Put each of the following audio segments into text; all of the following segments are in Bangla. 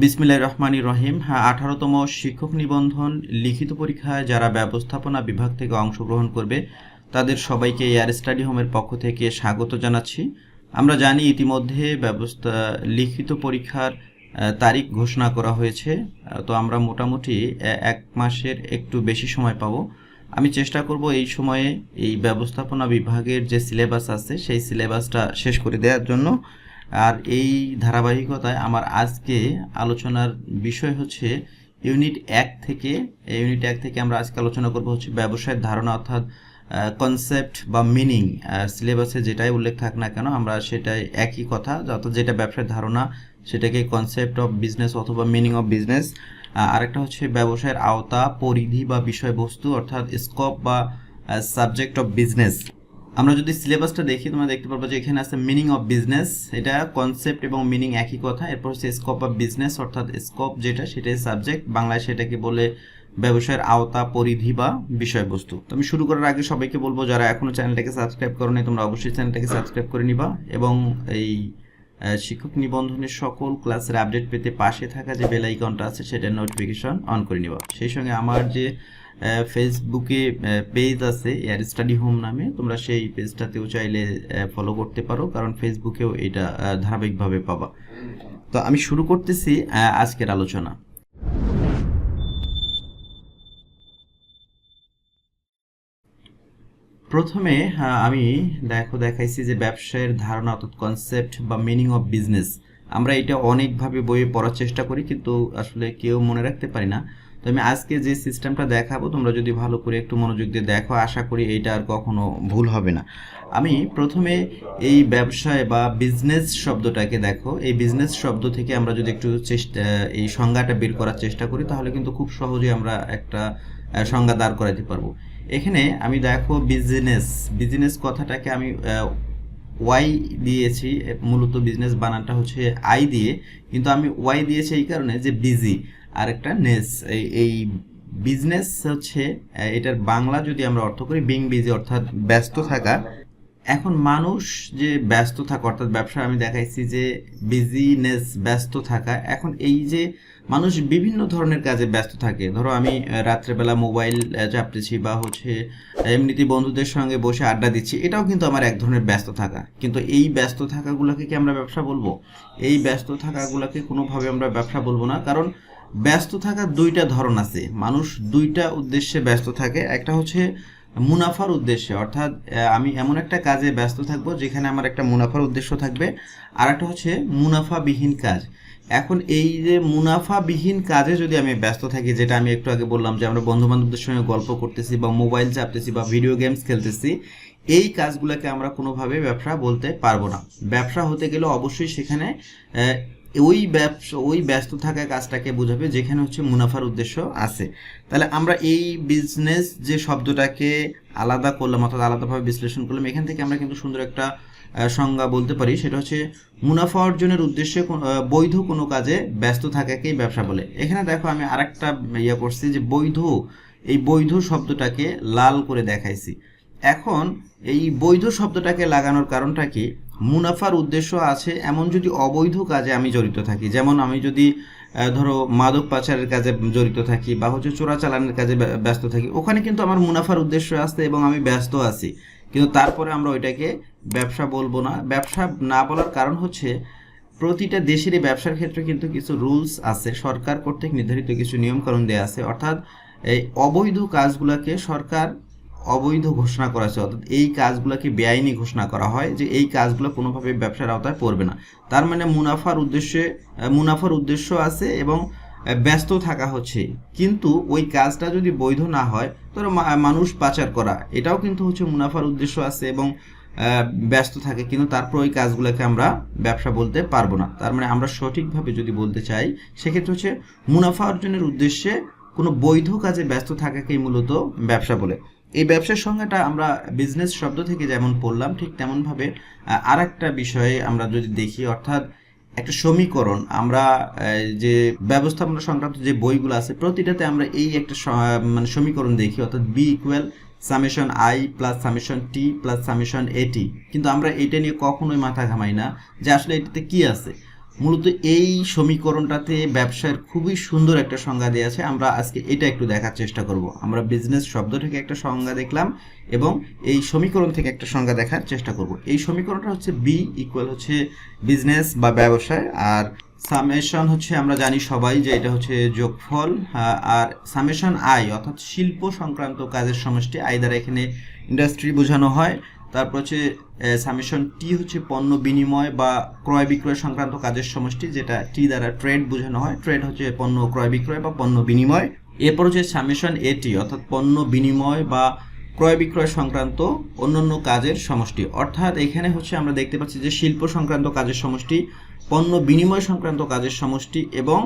বিসমিল্লাহ রহমানি রহিম। হ্যাঁ আঠারোতম শিক্ষক নিবন্ধন লিখিত পরীক্ষায় যারা ব্যবস্থাপনা বিভাগ থেকে অংশগ্রহণ করবে, তাদের সবাইকে এয়ার স্টাডি হোমের পক্ষ থেকে স্বাগত জানাচ্ছি। আমরা জানি ইতিমধ্যে ব্যবস্থা, লিখিত পরীক্ষার তারিখ ঘোষণা করা হয়েছে। তো আমরা মোটামুটি এক মাসের একটু বেশি সময় পাবো। আমি চেষ্টা করব এই সময়ে এই ব্যবস্থাপনা বিভাগের যে সিলেবাস আছে, সেই সিলেবাসটা শেষ করে দেওয়ার জন্য। আর এই ধারাবাহিকতায় আমার আজকে আলোচনার বিষয় হচ্ছে ইউনিট এক থেকে ইউনিট এক থেকে আমরা আজকে আলোচনা করব হচ্ছে ব্যবসায়ের ধারণা অর্থাৎ কনসেপ্ট বা মিনিং সিলেবাসে যেটাই উল্লেখ থাক না কেন আমরা সেটাই একই কথা, অর্থাৎ যেটা ব্যবসায়ের ধারণা সেটাকে কনসেপ্ট অফ বিজনেস অথবা মিনিং অফ বিজনেস আরেকটা হচ্ছে ব্যবসায়ের আওতা, পরিধি বা বিষয়বস্তু, অর্থাৎ স্কোপ বা সাবজেক্ট অফ বিজনেস আমরা যদি সিলেবাসটা দেখি, তোমরা দেখতে পারব যে এখানে আছে মিনিং অফ বিজনেস এটা কনসেপ্ট এবং মিনিং একই কথা। এরপর হচ্ছে স্কোপ অফ বিজনেস অর্থাৎ স্কোপ যেটা, সেটাই সাবজেক্ট বাংলায় সেটাকে বলে ব্যবসায়ের আওতা, পরিধি বা বিষয়বস্তু। তো আমি শুরু করার আগে সবাইকে বলব, যারা এখনও চ্যানেলটাকে সাবস্ক্রাইব করো তোমরা অবশ্যই চ্যানেলটাকে সাবস্ক্রাইব করে নিবা এবং এই শিক্ষক নিবন্ধনের সকল ক্লাসের আপডেট পেতে পাশে থাকা যে বেল আইকনটা আছে, সেটার নোটিফিকেশন অন করে নিবা। সেই সঙ্গে আমার যে ফেসবুকে পেজ আছে এয়ার স্টাডি হোম নামে। তোমরা সেই পেজটাতেও চাইলে ফলো করতে পারো, কারণ ফেসবুকেও এটা ধারাবাহিকভাবে পাবা। তো আমি শুরু করতেছি আজকের আলোচনা। প্রথমে আমি দেখো, দেখাইছি যে ব্যবসায়ের ধারণা অর্থাৎ কনসেপ্ট বা মিনিং অফ বিজনেস আমরা এটা অনেকভাবে বইয়ে পড়ার চেষ্টা করি, কিন্তু আসলে কেউ মনে রাখতে পারি না। তো আমি আজকে যে সিস্টেমটা দেখাবো, তোমরা যদি ভালো করে একটু মনোযোগ দিয়ে দেখো, আশা করি এইটা আর কখনো ভুল হবে না। আমি প্রথমে এই ব্যবসায় বা বিজনেস শব্দটাকে দেখো। এই বিজনেস শব্দ থেকে আমরা যদি একটু চেষ্টা, এই সংজ্ঞাটা বের করার চেষ্টা করি, তাহলে কিন্তু খুব সহজেই আমরা একটা সংজ্ঞা দাঁড় করাতে পারব। এখানে আমি দেখো বিজনেস বিজনেস কথাটাকে আমি ওয়াই দিয়েছি মূলত বিজনেস বানানটা হচ্ছে আই দিয়ে। কিন্তু আমি ওয়াই দিয়েছি এই কারণে যে বিজি আর একটা নেস, এই এই বিজনেস হচ্ছে এটার বাংলা যদি আমরা অর্থ করি বিং বিজি অর্থাৎ ব্যস্ত থাকা। এখন মানুষ যে ব্যস্ত থাকা, অর্থাৎ ব্যবসা, আমি দেখাইছি যে বিজিনেস ব্যস্ত থাকা, এখন এই যে মানুষ বিভিন্ন ধরনের কাজে ব্যস্ত থাকে। ধরো আমি রাত্রেবেলা মোবাইল চাপতেছি বা হচ্ছে, এমনিতে বন্ধুদের সঙ্গে বসে আড্ডা দিচ্ছি, এটাও কিন্তু আমার এক ধরনের ব্যস্ত থাকা। কিন্তু এই ব্যস্ত থাকাগুলোকে কি আমরা ব্যবসা বলব? এই ব্যস্ত থাকাগুলোকে কোনোভাবে আমরা ব্যবসা বলব না। কারণ ব্যস্ত থাকার দুইটা ধরন আছে। মানুষ দুইটা উদ্দেশ্যে ব্যস্ত থাকে। একটা হচ্ছে মুনাফার উদ্দেশ্যে। অর্থাৎ আমি এমন একটা কাজে ব্যস্ত থাকব যেখানে আমার একটা মুনাফার উদ্দেশ্য থাকবে। আর একটা হচ্ছে মুনাফাবিহীন কাজ। এখন এই যে মুনাফাবিহীন কাজে যদি আমি ব্যস্ত থাকি, যেটা আমি একটু আগে বললাম যে আমরা বন্ধু বান্ধবদের সঙ্গে গল্প করতেছি বা মোবাইল চাপতেছি বা ভিডিও গেমস খেলতেছি, এই কাজগুলোকে আমরা কোনোভাবে ব্যবসা বলতে পারব না। ব্যবসা হতে গেলে অবশ্যই সেখানে ওই ব্যবসা, ওই ব্যস্ত থাকা কাজটাকে বোঝাবে যেখানে হচ্ছে মুনাফার উদ্দেশ্য আছে। তাহলে আমরা এই বিজনেস যে শব্দটাকে আলাদা করলাম, অর্থাৎ আলাদাভাবে বিশ্লেষণ করলাম, এখান থেকে আমরা কিন্তু সুন্দর একটা সংজ্ঞা বলতে পারি। সেটা হচ্ছে মুনাফা অর্জনের উদ্দেশ্যে বৈধ কোনো কাজে ব্যস্ত থাকাকেই ব্যবসা বলে। এখানে দেখো আমি আরেকটা ইয়ে করছি যে বৈধ, এই বৈধ শব্দটাকে লাল করে দেখাইছি। এখন এই বৈধ শব্দটাকে লাগানোর কারণটা কি? মুনাফার উদ্দেশ্য আছে এমন যদি অবৈধ কাজে আমি জড়িত থাকি। যেমন আমি যদি ধরো মাদক পাচারের কাজে জড়িত থাকি বা হচ্ছে চোরাচালানের কাজে ব্যস্ত থাকি, ওখানে কিন্তু আমার মুনাফার উদ্দেশ্য আছে এবং আমি ব্যস্ত আছি। কিন্তু তারপরে আমরা ওইটাকে ব্যবসা বলব না। ব্যবসা না বলার কারণ হচ্ছে প্রতিটা দেশেরই ব্যবসার ক্ষেত্রে কিন্তু কিছু রুলস আছে। সরকার কর্তৃক নির্ধারিত কিছু নিয়মকানুন দেওয়া আছে। অর্থাৎ এই অবৈধ কাজগুলোকে সরকার অবৈধ ঘোষণা করা আছে অর্থাৎ এই কাজগুলোকে বেআইনি ঘোষণা করা হয় যে এই কাজগুলো কোনোভাবে ব্যবসার আওতায় পড়বে না। তার মানে মুনাফার উদ্দেশ্যে মুনাফার উদ্দেশ্য আছে এবং ব্যস্ত থাকা হচ্ছে। কিন্তু ওই কাজটা যদি বৈধ না হয় মা- মানুষ পাচার করা, এটাও কিন্তু হচ্ছে মুনাফার উদ্দেশ্য আছে এবং ব্যস্ত থাকে। কিন্তু তারপর ওই কাজগুলোকে আমরা ব্যবসা বলতে পারব না। তার মানে আমরা সঠিকভাবে যদি বলতে চাই, সেক্ষেত্রে হচ্ছে মুনাফা অর্জনের উদ্দেশ্যে কোনো বৈধ কাজে ব্যস্ত থাকাকেই মূলত ব্যবসা বলে। এই ব্যবসার সংজ্ঞাটা আমরা বিজনেস শব্দ থেকে যেমন পড়লাম, ঠিক তেমনভাবে আর একটা বিষয়ে আমরা যদি দেখি, অর্থাৎ একটা সমীকরণ, আমরা যে ব্যবস্থাপনা সংক্রান্ত যে বইগুলো আছে, প্রতিটাতে আমরা এই একটা মানে সমীকরণ দেখি, অর্থাৎ B equal summation I plus summation T plus summation এটি কিন্তু আমরা এটা নিয়ে কখনোই মাথা ঘামাই না যে আসলে এটাতে কি আছে। মূলত এই সমীকরণটাতে ব্যবসার খুবই সুন্দর একটা সংজ্ঞা দেওয়া আছে। আমরা আজকে এটা একটু দেখার চেষ্টা করব। আমরা বিজনেস শব্দ থেকে একটা সংজ্ঞা দেখলাম এবং এই সমীকরণ থেকে একটা সংজ্ঞা দেখার চেষ্টা করব। এই সমীকরণটা হচ্ছে বি ইকুয়াল হচ্ছে বিজনেস বা ব্যবসায় আর সামেশন হচ্ছে আমরা জানি সবাই যে এটা হচ্ছে যোগফল আর সামেশন আয় অর্থাৎ শিল্প সংক্রান্ত কাজের সমষ্টি আয় দ্বারা এখানে ইন্ডাস্ট্রি বোঝানো হয়। তারপর হচ্ছে সামেশন টি হচ্ছে পণ্য বিনিময় বা ক্রয় বিক্রয় সংক্রান্ত কাজের সমষ্টি, যেটা টি দ্বারা ট্রেড বোঝানো হয়। ট্রেড হচ্ছে পণ্য ক্রয় বিক্রয় বা পণ্য বিনিময়। এরপর হচ্ছে সামেশন এটি অর্থাৎ পণ্য বিনিময় বা ক্রয় বিক্রয় সংক্রান্ত অন্যান্য কাজের সমষ্টি। অর্থাৎ এখানে হচ্ছে আমরা দেখতে পাচ্ছি যে শিল্প সংক্রান্ত কাজের সমষ্টি, পণ্য বিনিময় সংক্রান্ত কাজের সমষ্টি এবং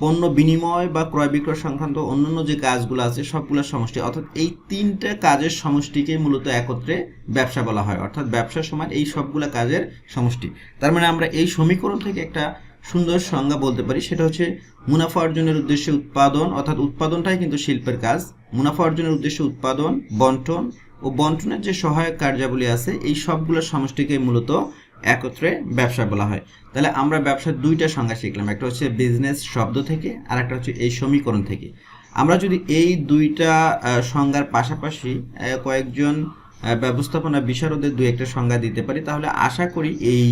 পণ্য বিনিময় বা ক্রয় বিক্রয় সংক্রান্ত অন্যান্য যে কাজগুলো আছে, সবগুলোর সমষ্টি। অর্থাৎ এই তিনটা কাজের সমষ্টিকে মূলত একত্রে ব্যবসা বলা হয়। অর্থাৎ ব্যবসার সময় এই সবগুলো কাজের সমষ্টি। তার মানে আমরা এই সমীকরণ থেকে একটা সুন্দর সংজ্ঞা বলতে পারি। সেটা হচ্ছে মুনাফা অর্জনের উদ্দেশ্যে উৎপাদন, অর্থাৎ উৎপাদনটাই কিন্তু শিল্পের কাজ। মুনাফা অর্জনের উদ্দেশ্যে উৎপাদন, বন্টন ও বন্টনের যে সহায়ক কার্যাবলী আছে, এই সবগুলোর সমষ্টিকে মূলত একত্রে ব্যবসা বলা হয়। তাহলে আমরা ব্যবসার দুইটা সংজ্ঞা শিখলাম। একটা হচ্ছে বিজনেস শব্দ থেকে আর একটা হচ্ছে এই সমীকরণ থেকে। আমরা যদি এই দুইটা সংজ্ঞার পাশাপাশি কয়েকজন ব্যবস্থাপনা বিশারদের দু একটা সংজ্ঞা দিতে পারি, তাহলে আশা করি এই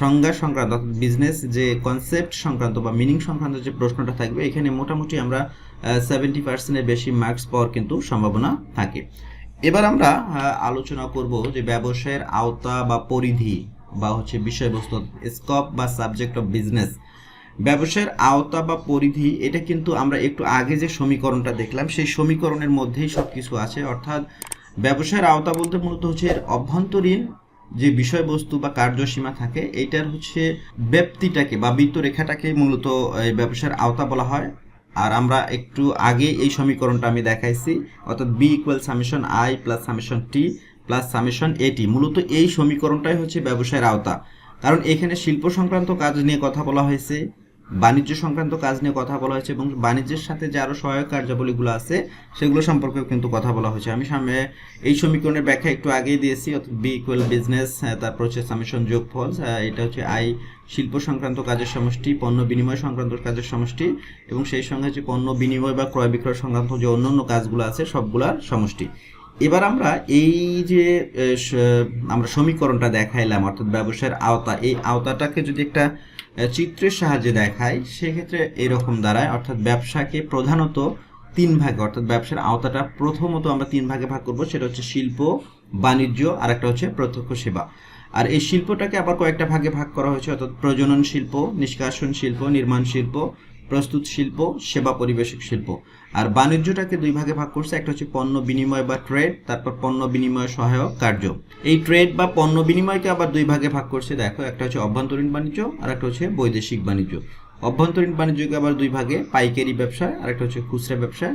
সংজ্ঞা সংক্রান্ত বিজনেস যে কনসেপ্ট সংক্রান্ত বা মিনিং সংক্রান্ত যে প্রশ্নটা থাকবে, এখানে মোটামুটি আমরা সেভেন্টি পার্সেন্টের বেশি মার্কস পাওয়ার কিন্তু সম্ভাবনা থাকে। এবার আমরা আলোচনা করব যে ব্যবসায়ের আওতা বা পরিধি বা হচ্ছে বিষয়বস্তু স্কোপ বা সাবজেক্ট অফ বিজনেস ব্যবসায়ের আওতা বা পরিধি, এটা কিন্তু আমরা একটু আগে যে সমীকরণটা দেখলাম, সেই সমীকরণের মধ্যেই সব কিছু আছে। অর্থাৎ ব্যবসায়ের আওতা বলতে মূলত হচ্ছে এর অভ্যন্তরীণ যে বিষয়বস্তু বা কার্যসীমা থাকে এটার হচ্ছে ব্যক্তিটাকে বা বৃত্তরেখাটাকে মূলত ব্যবসার আওতা বলা হয়। আর আমরা একটু আগে এই সমীকরণটা আমি দেখাইছি, অর্থাৎ B equal summation I plus summation T plus summation এটি মূলত এই সমীকরণটাই হচ্ছে ব্যবসায়ের আওতা। কারণ এখানে শিল্প সংক্রান্ত কাজ নিয়ে কথা বলা হয়েছে। বাণিজ্য সংক্রান্ত কাজ নিয়ে কথা বলা হয়েছে এবং বাণিজ্যের সাথে যে আরও সহায়ক কার্যাবলীগুলো আছে, সেগুলো সম্পর্কেও কিন্তু কথা বলা হয়েছে। আমি সামনে এই সমীকরণের ব্যাখ্যা একটু আগেই দিয়েছি, অর্থাৎ বি ইকুয়াল বিজনেস তারপর হচ্ছে সামেশন যোগফল এটা হচ্ছে আই শিল্প সংক্রান্ত কাজের সমষ্টি, পণ্য বিনিময় সংক্রান্ত কাজের সমষ্টি, এবং সেই সঙ্গে হচ্ছে পণ্য বিনিময় বা ক্রয় বিক্রয় সংক্রান্ত যে অন্যান্য কাজগুলো আছে, সবগুলার সমষ্টি। এবার আমরা এই যে আমরা সমীকরণটা দেখাইলাম, অর্থাৎ ব্যবসায়ের আওতা, এই আওতাটাকে যদি একটা চিত্রের সাহায্যে দেখায়, সেক্ষেত্রে এরকম দাঁড়ায়। অর্থাৎ ব্যবসাকে প্রধানত তিন ভাগে, অর্থাৎ ব্যবসার আওতাটা প্রথমত আমরা তিন ভাগে ভাগ করব, সেটা হচ্ছে শিল্প, বাণিজ্য, আর একটা হচ্ছে প্রত্যক্ষ সেবা। আর এই শিল্পটাকে আবার কয়েকটা ভাগে ভাগ করা হয়েছে, অর্থাৎ প্রজনন শিল্প, নিষ্কাশন শিল্প, নির্মাণ শিল্প প্রস্তুত শিল্প, সেবা পরিবেশক শিল্প। আর বাণিজ্যটাকে দুই ভাগে ভাগ করছে, একটা হচ্ছে পণ্য বিনিময় বা ট্রেড, তারপর পণ্য বিনিময় সহায়ক কার্য। এই ট্রেড বা পণ্য বিনিময়কে আবার দুই ভাগে ভাগ করছে, দেখো, একটা হচ্ছে অভ্যন্তরীণ বাণিজ্য, আর একটা হচ্ছে বৈদেশিক বাণিজ্য। অভ্যন্তরীণ বাণিজ্যকে আবার দুই ভাগে, পাইকারি ব্যবসা আর একটা হচ্ছে খুচরা ব্যবসা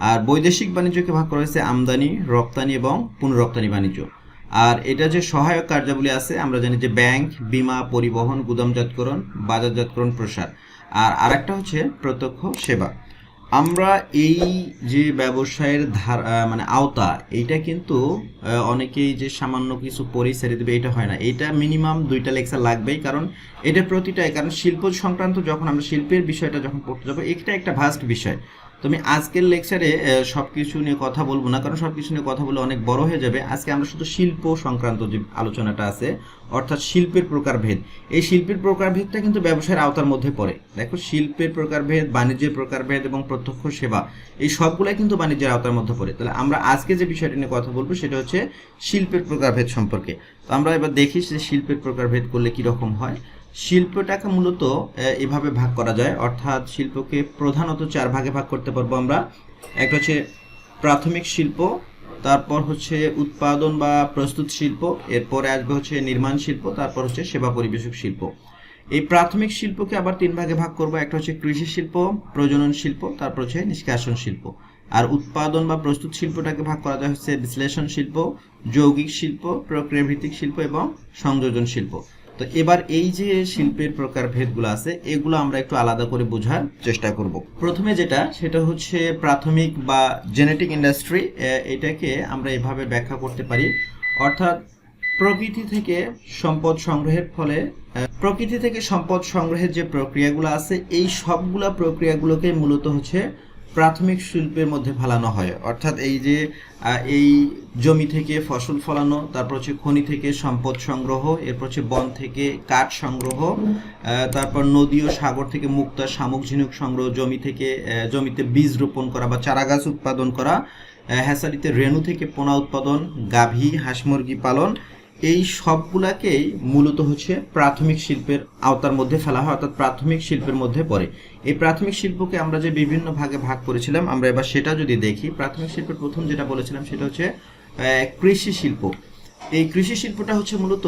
আর বৈদেশিক বাণিজ্যকে ভাগ করা হয়েছে আমদানি, রপ্তানি এবং পুনরপ্তানি বাণিজ্য। আর এটা যে সহায়ক কার্যাবলী আছে, আমরা জানি যে ব্যাংক, বীমা, পরিবহন, গুদামজাতকরণ, বাজারজাতকরণ, প্রসার। আর আরেকটা হচ্ছে প্রত্যক্ষ সেবা। আমরা এই যে ব্যবসায়ের ধার মানে আওতা, এইটা কিন্তু অনেকেই যে সামান্য কিছু পরেই ছেড়ে দেবে, এটা হয় না। এটা মিনিমাম দুইটা লেকচার লাগবেই, কারণ এটা প্রতিটাই, কারণ শিল্প সংক্রান্ত যখন আমরা শিল্পের বিষয়টা যখন পড়তে যাব এটা একটা ভাস্ট বিষয়। তো আমি আজকের লেকচারে সব কিছু নিয়ে কথা বলব না, কারণ সব কিছু নিয়ে কথা বলে অনেক বড় হয়ে যাবে। আজকে আমরা শুধু শিল্প সংক্রান্ত যে আলোচনাটা আছে, অর্থাৎ শিল্পের প্রকারভেদ। এই শিল্পের প্রকারভেদটা কিন্তু ব্যবসায়ের আওতার মধ্যে পড়ে। দেখো, শিল্পের প্রকারভেদ, বাণিজ্যের প্রকারভেদ এবং প্রত্যক্ষ সেবা, এই সবগুলাই কিন্তু বাণিজ্যের আওতার মধ্যে পড়ে। তাহলে আমরা আজকে যে বিষয়টা নিয়ে কথা বলব, সেটা হচ্ছে শিল্পের প্রকারভেদ সম্পর্কে। তো আমরা এবার দেখি যে শিল্পের প্রকারভেদ করলে কি রকম হয়। শিল্পটাকে মূলত এভাবে ভাগ করা যায়। অর্থাৎ শিল্পকে প্রধানত চার ভাগে ভাগ করতে পারব আমরা। একটা হচ্ছে প্রাথমিক শিল্প, তারপর হচ্ছে উৎপাদন বা প্রস্তুত শিল্প, এরপরে আসবে হচ্ছে নির্মাণ শিল্প, তারপর হচ্ছে সেবা পরিবেশক শিল্প। এই প্রাথমিক শিল্পকে আবার তিন ভাগে ভাগ করব। একটা হচ্ছে কৃষি শিল্প, প্রজনন শিল্প, তারপর হচ্ছে নিষ্কাশন শিল্প। আর উৎপাদন বা প্রস্তুত শিল্পটাকে ভাগ করা যায় হচ্ছে বিশ্লেষণ শিল্প, যৌগিক শিল্প, প্রক্রিয়াভিত্তিক শিল্প এবং সংযোজন শিল্প। তো এবার এই যে শিল্পের প্রকার ভেদগুলো আছে, এগুলো আমরা একটু আলাদা করে বোঝার চেষ্টা করব। প্রথমে যেটা, সেটা হচ্ছে প্রাথমিক বা জেনেটিক ইন্ডাস্ট্রি এটাকে আমরা এভাবে ব্যাখ্যা করতে পারি। অর্থাৎ প্রকৃতি থেকে সম্পদ সংগ্রহের ফলে প্রকৃতি থেকে সম্পদ সংগ্রহের যে প্রক্রিয়াগুলো আছে, এই সবগুলা প্রক্রিয়াগুলোকে মূলত হচ্ছে প্রাথমিক শিল্পের মধ্যে ফেলানো হয়। অর্থাৎ এই যে এই জমি থেকে ফসল ফলানো, তারপর হচ্ছে খনি থেকে সম্পদ সংগ্রহ, এরপর হচ্ছে বন থেকে কাঠ সংগ্রহ তারপর নদী ও সাগর থেকে মুক্তা শামুক ঝিনুক সংগ্রহ, জমি থেকে জমিতে বীজ রোপণ করা বা চারা গাছ উৎপাদন করা হ্যাসারিতে রেণু থেকে পোনা উৎপাদন, গাভী, হাঁস মুরগি পালন এই সবগুলাকেই মূলত হচ্ছে প্রাথমিক শিল্পের আওতার মধ্যে ফেলা হয়, অর্থাৎ প্রাথমিক শিল্পের মধ্যে পড়ে। এই প্রাথমিক শিল্পকে আমরা যে বিভিন্ন ভাগে ভাগ করেছিলাম, আমরা এবার সেটা যদি দেখি, প্রাথমিক শিল্পের প্রথম যেটা বলেছিলাম সেটা হচ্ছে কৃষি শিল্প। এই কৃষি শিল্পটা হচ্ছে মূলত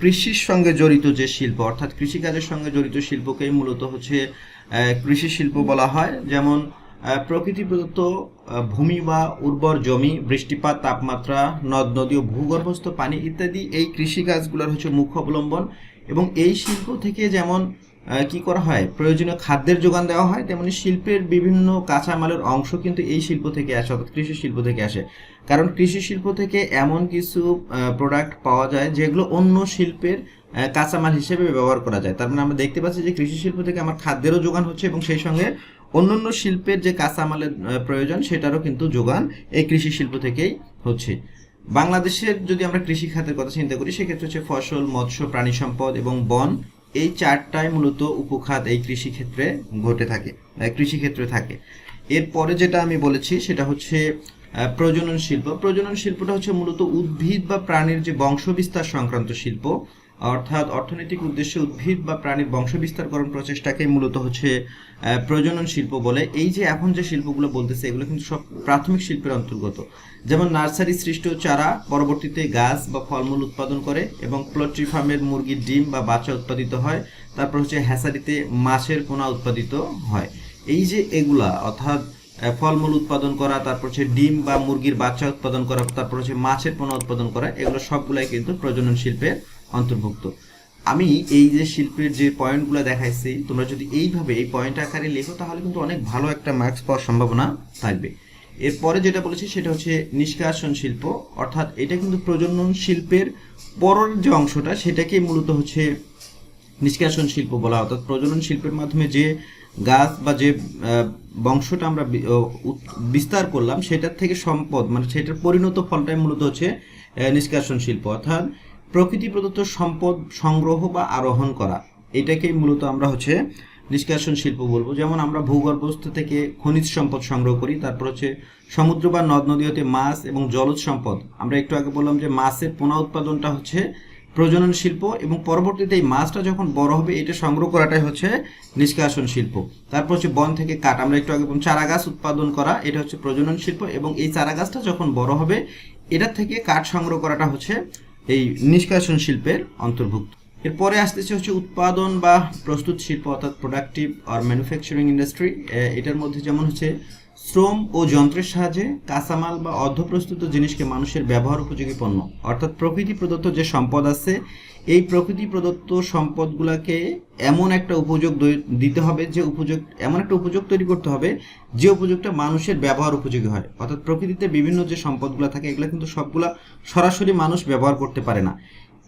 কৃষির সঙ্গে জড়িত যে শিল্প, অর্থাৎ কৃষিকাজের সঙ্গে জড়িত শিল্পকেই মূলত হচ্ছে কৃষি শিল্প বলা হয়। যেমন প্রকৃতি প্রদত্ত ভূমি বা উর্বর জমি, বৃষ্টিপাত, তাপমাত্রা, নদ, নদী ও ভূগর্ভস্থ পানি ইত্যাদি এই কৃষিকাজগুলোর হচ্ছে মুখ্য অবলম্বন। এবং এই শিল্প থেকে যেমন কি করা হয়? প্রয়োজনীয় খাদ্যের যোগান দেওয়া হয়, তেমনি শিল্পের বিভিন্ন কাঁচামালের অংশ কিন্তু এই শিল্প থেকে আসে, অর্থাৎ কৃষি শিল্প থেকে আসে। কারণ কৃষি শিল্প থেকে এমন কিছু প্রোডাক্ট পাওয়া যায় যেগুলো অন্য শিল্পের কাঁচামাল হিসেবে ব্যবহার করা যায়। তার মানে আমরা দেখতে পাচ্ছি যে কৃষি শিল্প থেকে আমার খাদ্যেরও যোগান হচ্ছে এবং সেই সঙ্গে অন্যান্য শিল্পের যে কাঁচামালের প্রয়োজন সেটারও কিন্তু যোগান এই কৃষি শিল্প থেকেই হচ্ছে। বাংলাদেশের যদি আমরা কৃষি খাতের কথা চিন্তা করি সেক্ষেত্রে হচ্ছে ফসল মৎস্য প্রাণী সম্পদ এবং বন এই চারটায় মূলত উপখাত এই কৃষি ক্ষেত্রে ঘটে থাকে আহ, কৃষি ক্ষেত্রে থাকে। এরপরে যেটা আমি বলেছি সেটা হচ্ছে প্রজনন শিল্প। প্রজনন শিল্পটা হচ্ছে মূলত উদ্ভিদ বা প্রাণীর যে বংশবিস্তার সংক্রান্ত শিল্প অর্থাৎ অর্থনৈতিক উদ্দেশ্যে উদ্ভিদ বা প্রাণীর বংশ বংশবিস্তারকরণ প্রচেষ্টাকে মূলত হচ্ছে প্রজনন শিল্প বলে। এই যে এখন যে শিল্পগুলো বলতেছে, এগুলো কিন্তু সব প্রাথমিক শিল্পের অন্তর্গত। যেমন নার্সারি সৃষ্ট চারা পরবর্তীতে গাছ বা ফলমূল উৎপাদন করে এবং পোল্ট্রি ফার্মের মুরগির ডিম বা বাচ্চা উৎপাদিত হয়। তারপর হচ্ছে হ্যাসারিতে মাছের পোনা উৎপাদিত হয়। এই যে এগুলা, অর্থাৎ ফলমূল উৎপাদন করা, তারপর হচ্ছে ডিম বা মুরগির বাচ্চা উৎপাদন করা, তারপর হচ্ছে মাছের পোনা উৎপাদন করা, এগুলো সবগুলাই কিন্তু প্রজনন শিল্পের অন্তর্ভুক্ত। আমি এই যে শিল্পের যে পয়েন্টগুলো দেখাইছি, তোমরা যদি এইভাবে এই পয়েন্ট আকারে লেখো, তাহলে কিন্তু অনেক ভালো একটা মার্কস পাওয়ার সম্ভাবনা থাকবে। এরপরে যেটা বলেছি, সেটা হচ্ছে নিষ্কাশন শিল্প। অর্থাৎ এটা কিন্তু প্রজনন শিল্পের পরের যে অংশটা সেটাকেই মূলত হচ্ছে নিষ্কাশন শিল্প বলা অর্থাৎ প্রজনন শিল্পের মাধ্যমে যে গাছ বা যে বংশটা আমরা বিস্তার করলাম, সেটার থেকে সম্পদ মানে সেটার পরিণত ফলটাই মূলত হচ্ছে নিষ্কাশন শিল্প। অর্থাৎ প্রকৃতি প্রদত্ত সম্পদ সংগ্রহ বা আরোহণ করা। এটাকেই মূলত আমরা হচ্ছে নিষ্কাশন শিল্প বলব। যেমন আমরা ভূগর্ভস্থ থেকে খনিজ সম্পদ সংগ্রহ করি, তারপর হচ্ছে সমুদ্র বা নদ নদী হতে মাছ এবং জলজ সম্পদ। আমরা একটু আগে বললাম যে মাছের পোনা উৎপাদনটা হচ্ছে প্রজনন শিল্প এবং পরবর্তীতে এই মাছটা যখন বড় হবে, এটা সংগ্রহ করাটাই হচ্ছে নিষ্কাশন শিল্প। তারপর হচ্ছে বন থেকে কাঠ। আমরা একটু আগে চারা গাছ উৎপাদন করা, এটা হচ্ছে প্রজনন শিল্প এবং এই চারা গাছটা যখন বড় হবে, এটার থেকে কাঠ সংগ্রহ করাটা হচ্ছে এই নিষ্কাশন শিল্পের অন্তর্ভুক্ত। এরপরে আসতেছে হচ্ছে উৎপাদন বা প্রস্তুত শিল্প, অর্থাৎ প্রোডাক্টিভ আর ম্যানুফ্যাকচারিং ইন্ডাস্ট্রি এটার মধ্যে যেমন হচ্ছে শ্রম ও যন্ত্রের সাহায্যে কাঁচামাল বা অর্ধপ্রস্তুত জিনিসকে মানুষের ব্যবহার উপযোগী পণ্য, অর্থাৎ প্রকৃতি প্রদত্ত যে সম্পদ আছে এই প্রকৃতি প্রদত্ত সম্পদগুলোকে এমন একটা উপযোগ দিতে হবে যে উপযোগ, এমন একটা উপযোগ তৈরি করতে হবে যে উপযোগটা মানুষের ব্যবহার উপযোগী হয়। অর্থাৎ প্রকৃতিতে বিভিন্ন যে সম্পদগুলো থাকে, এগুলো কিন্তু সবগুলা সরাসরি মানুষ ব্যবহার করতে পারে না।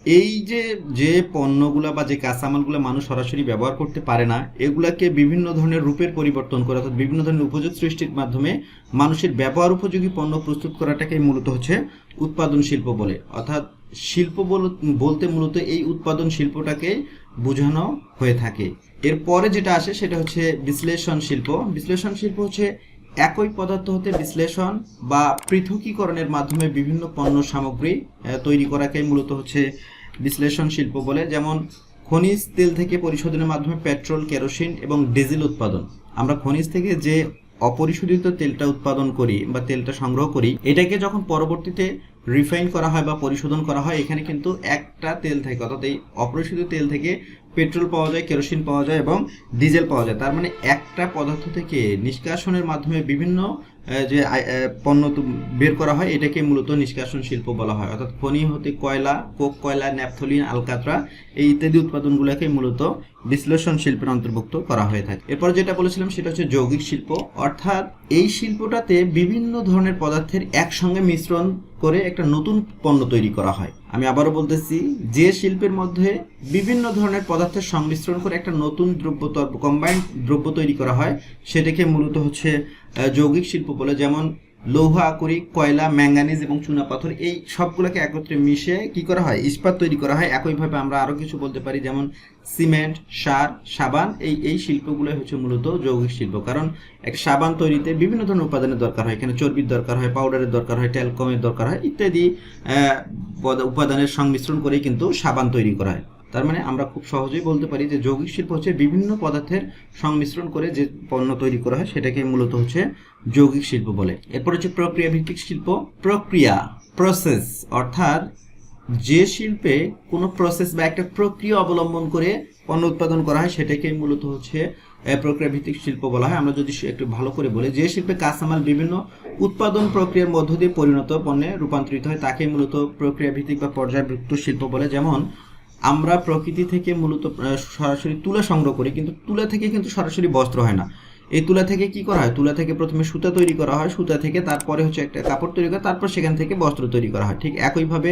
এই যে যে পণ্যগুলা বা যে কাঁচামালগুলো মানুষ সরাসরি ব্যবহার করতে পারে না, এগুলাকে বিভিন্ন ধরনের রূপের পরিবর্তন করে অর্থাৎ বিভিন্ন ধরনের উপযোগ সৃষ্টির মাধ্যমে মানুষের ব্যবহার উপযোগী পণ্য প্রস্তুত করাটাকে মূলত হচ্ছে উৎপাদন শিল্প বলে। অর্থাৎ শিল্প বল- বলতে মূলত এই উৎপাদন শিল্পটাকে বোঝানো হয়ে থাকে। এরপরে যেটা আসে সেটা হচ্ছে বিশ্লেষণ শিল্প। বিশ্লেষণ শিল্প হচ্ছে একই পদার্থ হতে বিশ্লেষণ বা পৃথকীকরণের মাধ্যমে বিভিন্ন পণ্য সামগ্রী তৈরি করাকে মূলত হচ্ছে বিশ্লেষণ শিল্প বলে। যেমন খনিজ তেল থেকে পরিশোধনের মাধ্যমে পেট্রোল, কেরোসিন এবং ডিজেল উৎপাদন। আমরা খনিজ থেকে যে অপরিশোধিত তেলটা উৎপাদন করি বা তেলটা সংগ্রহ করি, এটাকে যখন পরবর্তীতে রিফাইন করা হয় বা পরিশোধন করা হয়, এখানে কিন্তু একটা তেল থেকে, অর্থাৎ এই অপরিশোধিত তেল থেকে পেট্রোল পাওয়া যায় কেরোসিন পাওয়া যায় এবং ডিজেল পাওয়া যায়। তার মানে একটা পদার্থ থেকে নিষ্কাশনের মাধ্যমে বিভিন্ন যে পণ্য বের করা হয়, এটাকে মূলত নিষ্কাশন শিল্প বলা হয়। অর্থাৎ খনি হতে কয়লা, কোক, কয়লা, ন্যাপথলিন, আলকাতরা, এই ইত্যাদি উৎপাদনগুলোকে মূলত বিশ্লেষণ শিল্পের অন্তর্ভুক্ত করা হয়ে থাকে। এরপর যেটা বলেছিলাম, সেটা হচ্ছে যৌগিক শিল্প। অর্থাৎ এই শিল্পটাতে বিভিন্ন ধরনের পদার্থের একসঙ্গে মিশ্রণ করে একটা নতুন পণ্য তৈরি করা হয়। আমি আবারও বলতেছি, যে শিল্পের মধ্যে বিভিন্ন ধরনের পদার্থের সংমিশ্রণ করে একটা নতুন দ্রব্য কম্বাইন্ড দ্রব্য তৈরি করা হয়, সেটাকে মূলত হচ্ছে যৌগিক শিল্প বলে। যেমন লৌহ, আকরিক, কয়লা, ম্যাঙ্গানিজ এবং চুনাপাথর এই সবগুলোকে একত্রে মিশে কি করা হয়? ইস্পাত তৈরি করা হয়। একইভাবে আমরা আরও কিছু বলতে পারি, যেমন সিমেন্ট, সার, সাবান, এই এই শিল্পগুলো হচ্ছে মূলত যৌগিক শিল্প। কারণ এক সাবান তৈরিতে বিভিন্ন ধরনের উপাদানের দরকার হয়। এখানে চর্বির দরকার হয় পাউডারের দরকার হয় ট্যালকমের দরকার হয়, ইত্যাদি উপাদানের সংমিশ্রণ করেই কিন্তু সাবান তৈরি করা হয়। তার মানে আমরা খুব সহজেই বলতে পারি যে যৌগিক শিল্প হচ্ছে বিভিন্ন পদার্থের সংমিশ্রণ করে যে পণ্য তৈরি করা হয় সেটাকে মূলত হচ্ছে যৌগিক শিল্প বলে। এরপর হচ্ছে প্রক্রিয়া ভিত্তিক শিল্প। প্রক্রিয়া প্রসেস অর্থাৎ যে শিল্পে কোনো প্রসেস বা একটা প্রক্রিয়া অবলম্বন করে পণ্য উৎপাদন করা হয় সেটাকে মূলত হচ্ছে প্রক্রিয়া ভিত্তিক শিল্প বলা হয়। আমরা যদি একটু ভালো করে বলি, যে শিল্পে কাঁচামাল বিভিন্ন উৎপাদন প্রক্রিয়ার মধ্য দিয়ে পরিণত পণ্যে রূপান্তরিত হয়, তাকে মূলত প্রক্রিয়া ভিত্তিক বা পর্যায়বৃত্ত শিল্প বলে। যেমন আমরা প্রকৃতি থেকে মূলত সরাসরি তুলা সংগ্রহ করি, কিন্তু তুলা থেকে কিন্তু সরাসরি বস্ত্র হয় না। এই তুলা থেকে কি করা হয়? তুলা থেকে প্রথমে সুতা তৈরি করা হয়, সুতা থেকে তারপরে হচ্ছে একটা কাপড় তৈরি করা তারপর সেখান থেকে বস্ত্র তৈরি করা হয়। ঠিক একইভাবে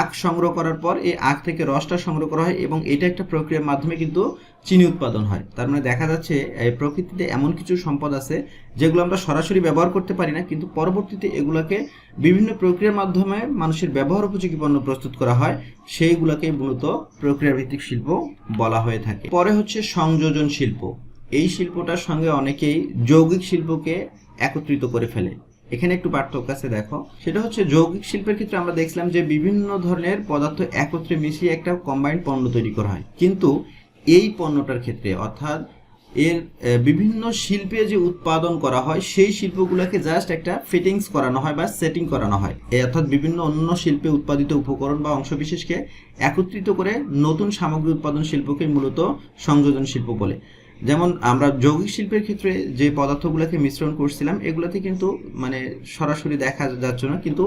আখ সংগ্রহ করার পর এই আখ থেকে রসটা সংগ্রহ করা হয় এবং এটা একটা প্রক্রিয়ার মাধ্যমে কিন্তু চিনি উৎপাদন হয়। তার মানে দেখা যাচ্ছে প্রকৃতিতে এমন কিছু সম্পদ আছে যেগুলো আমরা সরাসরি ব্যবহার করতে পারি না, কিন্তু পরবর্তীতে এগুলোকে বিভিন্ন প্রক্রিয়ার মাধ্যমে মানুষের ব্যবহার উপযোগী পণ্য প্রস্তুত করা হয়। সেইগুলোকে মূলত প্রক্রিয়া ভিত্তিক শিল্প বলা হয়ে থাকে। পরে হচ্ছে সংযোজন শিল্প। এই শিল্পটার সঙ্গে অনেকেই যৌগিক শিল্পকে একত্রিত করে ফেলে। এখানে একটু পার্থক্য আছে, দেখো। সেটা হচ্ছে যৌগিক শিল্পের ক্ষেত্রে আমরা দেখছিলাম যে বিভিন্ন ধরনের পদার্থ একত্রে মিশিয়ে একটা কম্বাইন্ড পণ্য তৈরি করা হয়। কিন্তু এই পণ্যটার ক্ষেত্রে, অর্থাৎ এর বিভিন্ন শিল্পে যে উৎপাদন করা হয়, সেই শিল্পগুলোকে জাস্ট একটা ফিটিংস করানো হয় বা সেটিং করানো হয়। অর্থাৎ বিভিন্ন অন্য শিল্পে উৎপাদিত উপকরণ বা অংশবিশেষকে একত্রিত করে নতুন সামগ্রী উৎপাদন শিল্পকে মূলত সংযোজন শিল্প বলে। যেমন আমরা যৌগিক শিল্পের ক্ষেত্রে যে পদার্থগুলোকে মিশ্রণ করছিলাম, এগুলোতে কিন্তু মানে সরাসরি দেখা যাচ্ছে না। কিন্তু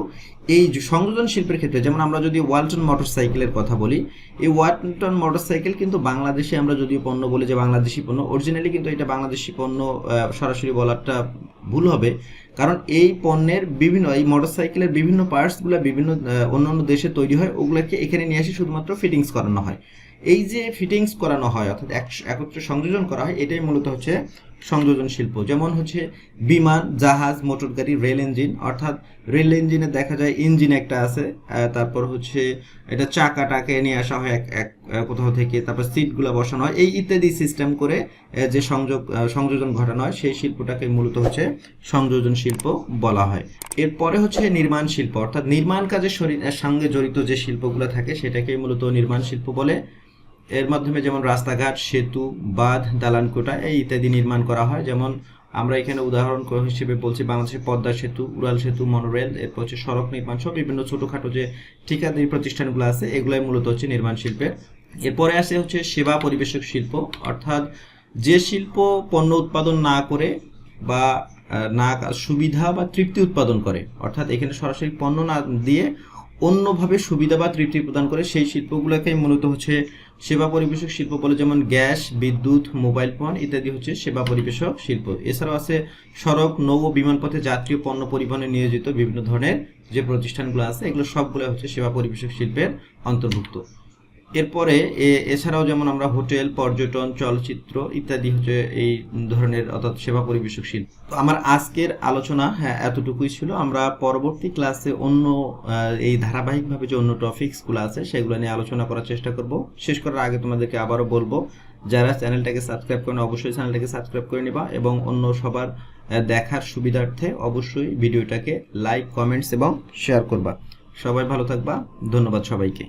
এই সংযোজন শিল্পের ক্ষেত্রে, যেমন আমরা যদি ওয়ালটন মোটরসাইকেলের কথা বলি, এই ওয়ালটন মোটরসাইকেল কিন্তু বাংলাদেশে আমরা যদিও পণ্য বলি যে বাংলাদেশি পণ্য অরিজিনালি কিন্তু এটা বাংলাদেশি পণ্য সরাসরি বলারটা ভুল হবে। কারণ এই পণ্যের বিভিন্ন, এই মোটরসাইকেলের বিভিন্ন পার্টসগুলো বিভিন্ন অন্য অন্য দেশে তৈরি হয়, ওগুলোকে এখানে নিয়ে এসে শুধুমাত্র ফিটিংস করানো হয়। এই যে ফিটিংস করানো হয় অর্থাৎ এক- একত্রে সংযোজন করা হয় এটাই মূলত হচ্ছে সংযোজন শিল্প যেমন হচ্ছে বিমান, জাহাজ, মোটর গাড়ি, রেল ইঞ্জিন। অর্থাৎ রেল ইঞ্জিনে দেখা যায় ইঞ্জিন একটা আছে তারপর হচ্ছে এটা চাকাটাকে নিয়ে আসা হয় এক এক কোথাও থেকে, তারপর সিটগুলো বসানো হয়। এই ইত্যাদি সিস্টেম করে যে সংযোগ সংযোজন ঘটানো হয়, সেই শিল্পটাকে মূলত হচ্ছে সংযোজন শিল্প বলা হয়। এরপরে হচ্ছে নির্মাণ শিল্প। অর্থাৎ নির্মাণ কাজের সঙ্গে জড়িত যে শিল্পগুলো থাকে সেটাকে মূলত নির্মাণ শিল্প বলে। এর মাধ্যমে যেমন রাস্তাঘাট, সেতু, বাঁধ দালানকোটা এই ইত্যাদি নির্মাণ করা হয়। যেমন আমরা এখানে উদাহরণ হিসেবে বলছি বাংলাদেশের পদ্মা সেতু উড়াল সেতু মনোরেল এরপর হচ্ছে সড়ক নির্মাণ, সব বিভিন্ন ছোটোখাটো যে ঠিকাদারি প্রতিষ্ঠানগুলো আছে, এগুলাই মূলত হচ্ছে নির্মাণ শিল্পের। এরপরে আসে হচ্ছে সেবা পরিবেশক শিল্প, অর্থাৎ যে শিল্প পণ্য উৎপাদন না করে বা না সুবিধা বা তৃপ্তি উৎপাদন করে, অর্থাৎ এখানে সরাসরি পণ্য না দিয়ে অন্যভাবে সুবিধা বা তৃপ্তি প্রদান করে, সেই শিল্পগুলোকে মূলত হচ্ছে সেবা পরিবেশক শিল্প বলে যেমন গ্যাস, বিদ্যুৎ, মোবাইল ফোন ইত্যাদি হচ্ছে সেবা পরিবেশক শিল্প। এছাড়াও আছে সড়ক, নৌ ও বিমানপথে যাত্রী পণ্য পরিবহনে নিয়োজিত বিভিন্ন ধরনের যে প্রতিষ্ঠানগুলো আছে, এগুলো সবগুলো হচ্ছে সেবা পরিবেশক শিল্পের অন্তর্ভুক্ত। এরপরে এছাড়াও যেমন আমরা হোটেল, পর্যটন, চলচ্চিত্র ইত্যাদি হচ্ছে এই ধরনের অর্থাৎ সেবা পরিবেশক শিল্প। তো আমার আজকের আলোচনা হ্যাঁ এতটুকুই ছিল। আমরা পরবর্তী ক্লাসে অন্য এই ধারাবাহিকভাবে যে অন্য টপিকসগুলো আছে, সেগুলো নিয়ে আলোচনা করার চেষ্টা করব। শেষ করার আগে তোমাদেরকে আবারও বলব, যারা চ্যানেলটাকে সাবস্ক্রাইব করেন, অবশ্যই চ্যানেলটাকে সাবস্ক্রাইব করে নিবা এবং অন্য সবার দেখার সুবিধার্থে অবশ্যই ভিডিওটাকে লাইক, কমেন্টস এবং শেয়ার করবা। সবাই ভালো থাকবা। ধন্যবাদ সবাইকে।